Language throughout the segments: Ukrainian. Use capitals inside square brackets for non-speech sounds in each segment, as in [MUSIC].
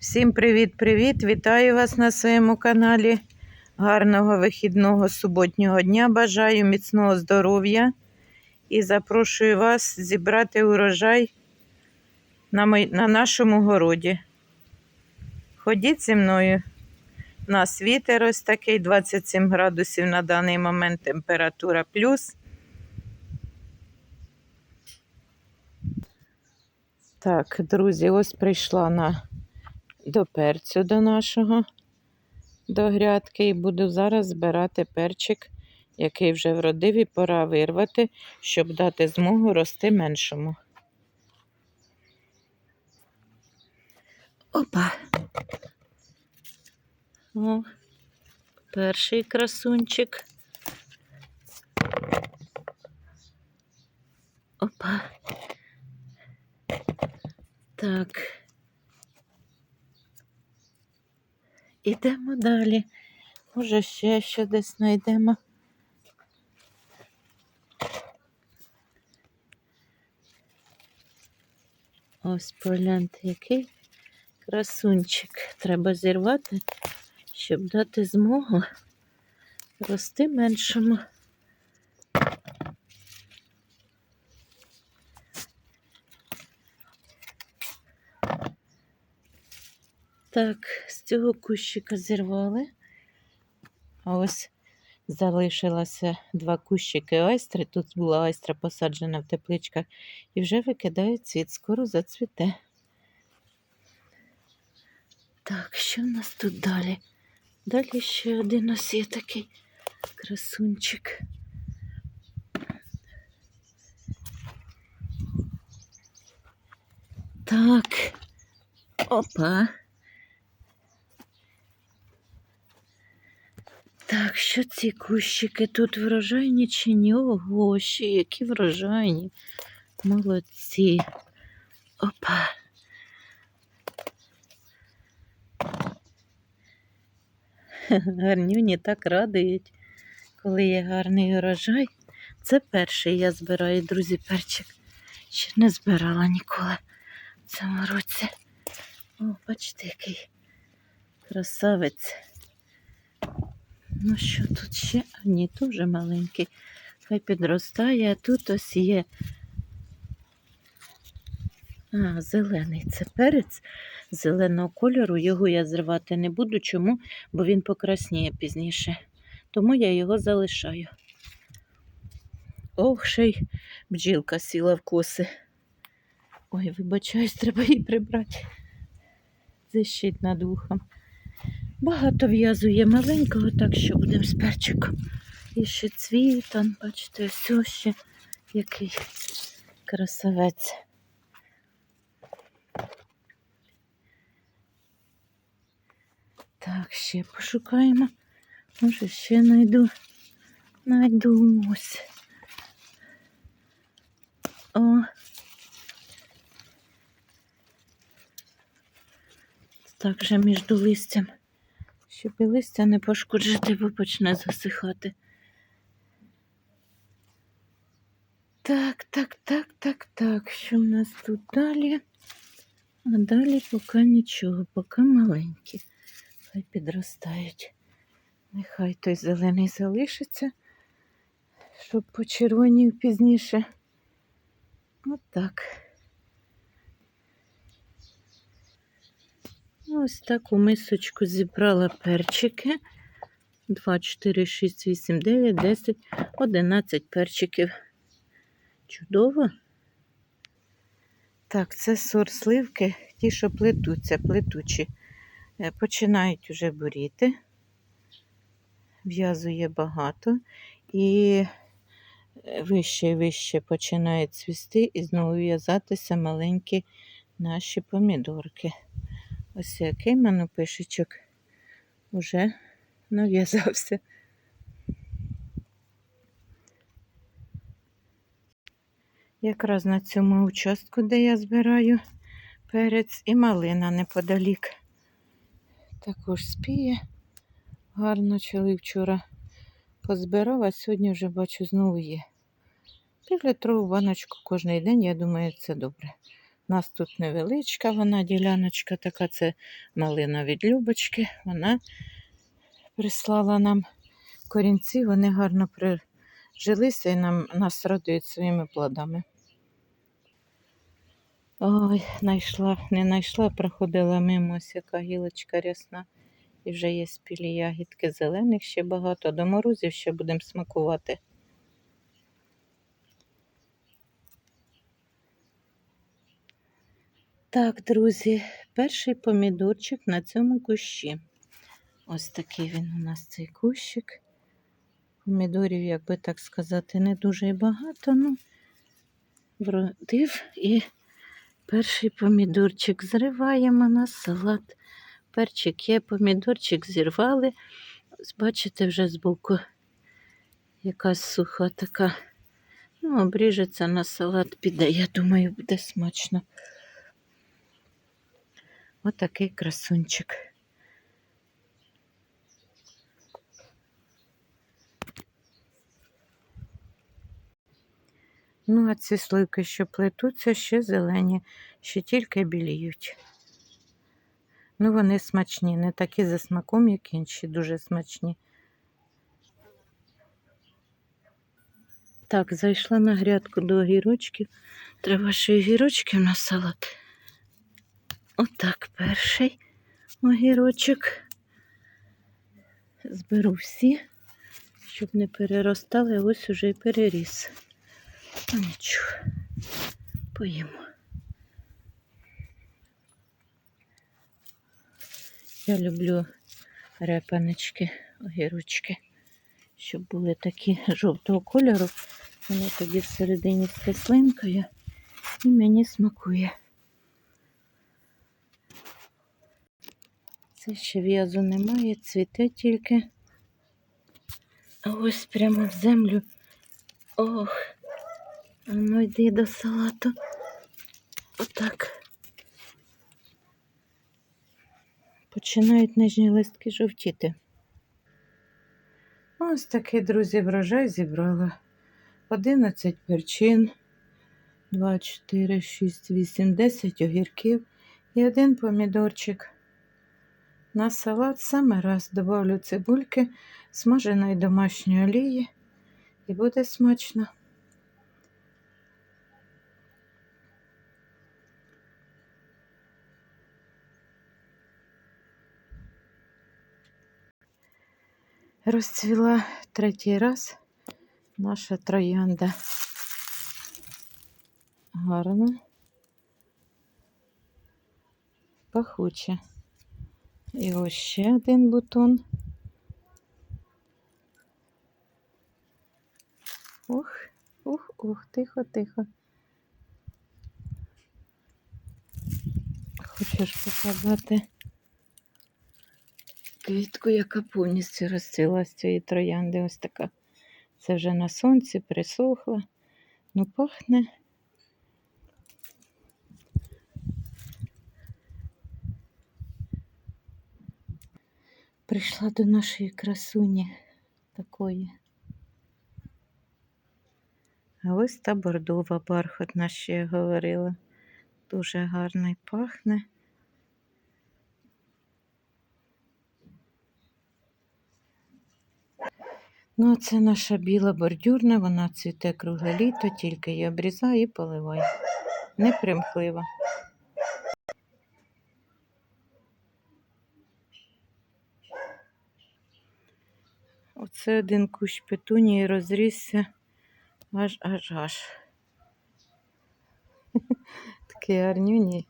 Всім привіт-привіт! Вітаю вас на своєму каналі. Гарного вихідного суботнього дня. Бажаю міцного здоров'я і запрошую вас зібрати урожай на, на нашому городі. Ходіть зі мною. У нас вітер ось такий 27 градусів на даний момент температура плюс. Так, друзі, ось прийшла на до перцю до нашого, до грядки, і буду зараз збирати перчик, який вже вродив, і пора вирвати, щоб дати змогу рости меншому. Опа. О, перший красунчик. Опа. Так. Ідемо далі. Може, ще що десь знайдемо. Ось погляньте, який красунчик. Треба зірвати, щоб дати змогу рости меншому. Так, з цього кущика зірвали. А ось залишилося два кущики айстри. Тут була айстра посаджена в тепличках і вже викидає цвіт, скоро зацвіте. Так, що в нас тут далі? Далі ще один ось є такий красунчик. Так, опа. Так, що ці кущики тут врожайні чи ні? Ого, ще які врожайні. Молодці. Опа. [LAUGHS] Гарнюні так радують, коли є гарний урожай. Це перший я збираю, друзі, перчик. Ще не збирала ніколи в цьому році. О, бачите, який красавець. Ну що тут ще? Ні, тут вже маленький. Хай підростає, а тут ось є. А, зелений це перець зеленого кольору. Його я зривати не буду. Чому? Бо він покрасніє пізніше. Тому я його залишаю. Ох, ще й бджілка сіла в коси. Ой, вибачаюсь, треба її прибрати. Защить над вухом. Багато в'язує маленького, так що будемо з перчиком. І ще цвітан, бачите, ось ще який красавець. Так, ще пошукаємо. Може, ще знайду. Найду ось. О. Так же між листям щоб листя не пошкоджити, бо почне засихати. Так, так, так, так, так. Що в нас тут далі? А далі поки нічого, поки маленькі. Хай підростають. Нехай той зелений залишиться, щоб почервонів пізніше. Отак. Ось таку мисочку зібрала перчики. 2, 4, 6, 8, 9, 10, 11 перчиків. Чудово. Так, це сорт сливки, ті, що плетуться, плетучі. Е, Починають уже буріти. В'язує багато. І вище і вище починають цвісти і знову в'язатися маленькі наші помідорки. Ось який манопишечок уже нав'язався. Якраз на цьому участку, де я збираю перець і малина неподалік. Також спіє. Гарно чоловік вчора позбирав, а сьогодні вже бачу знову є. Півлітрову баночку кожен день, я думаю, це добре. У нас тут невеличка вона діляночка, така це малина від Любочки. Вона прислала нам корінці, вони гарно прижилися і нам, нас радують своїми плодами. Ой, знайшла, не знайшла, проходила мимо ось яка гілочка рясна. І вже є спілі ягідки зелених ще багато. До морозів ще будемо смакувати. Так, друзі, перший помідорчик на цьому кущі. Ось такий він у нас цей кущик. Помідорів, як би так сказати, не дуже багато, ну вродив і перший помідорчик зриваємо на салат. Перчик є, помідорчик зірвали. Ось бачите, вже збоку якась суха така. Ну, обріжеться на салат, піде. Я думаю, буде смачно. Отакий красунчик. Ну, а ці сливки, що плетуться, ще зелені, ще тільки біліють. Ну, вони смачні, не такі за смаком, як інші, дуже смачні. Так, зайшла на грядку до огірочків. Треба ще огірочків на салат. Отак перший огірочок. Зберу всі, щоб не переростали, а ось уже і переріс. Ну нічого, поїмо. Я люблю репаночки, огірочки, щоб були такі жовтого кольору. Вони тоді всередині з кислинкою і мені смакує. Це ще в'язу немає, цвіте тільки. А ось прямо в землю. Ох, а ну йди до салату. Отак. Починають нижні листки жовтіти. Ось такий, друзі, врожай зібрала. 11 перчин, 2, 4, 6, 8, 10 огірків і один помідорчик. На салат саме раз добавлю цибульки, смаженої домашньої олії і буде смачно. Розцвіла третій раз наша троянда. Гарно. Пахуче. І ось ще один бутон. Ух, ух, ух, тихо, тихо. Хочеш показати квітку, яка повністю розцвіла з цієї троянди. Ось така. Це вже на сонці присохла. Ну, пахне. Прийшла до нашої красуні такої. А ось та бордова бархатна ще я говорила. Дуже гарно і пахне. Ну, а це наша біла бордюрна, вона цвіте кругле літо, тільки її обрізаю і поливаю. Непримхлива. Оце один кущ петунії розрісся аж аж аж. [LAUGHS] Такий гарнюній.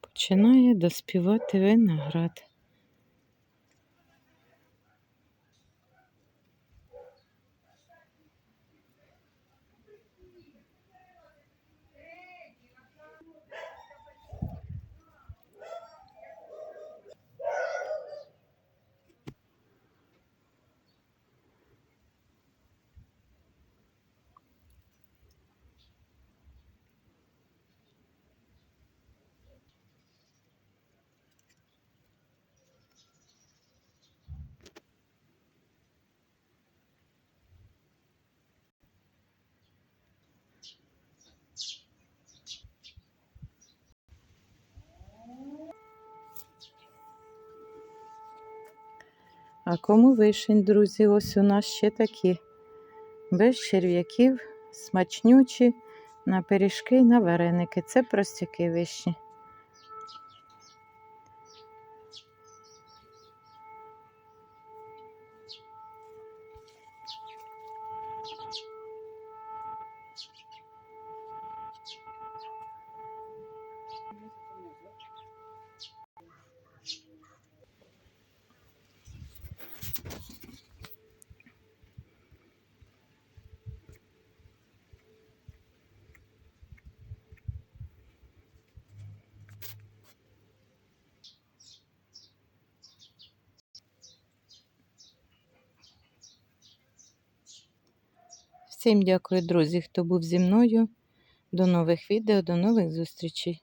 Починає доспівати виноград. А кому вишень, друзі, ось у нас ще такі. Без черв'яків, смачнючі, на пиріжки і на вареники. Це простяки вишні. Всім дякую, друзі, хто був зі мною. До нових відео, до нових зустрічей.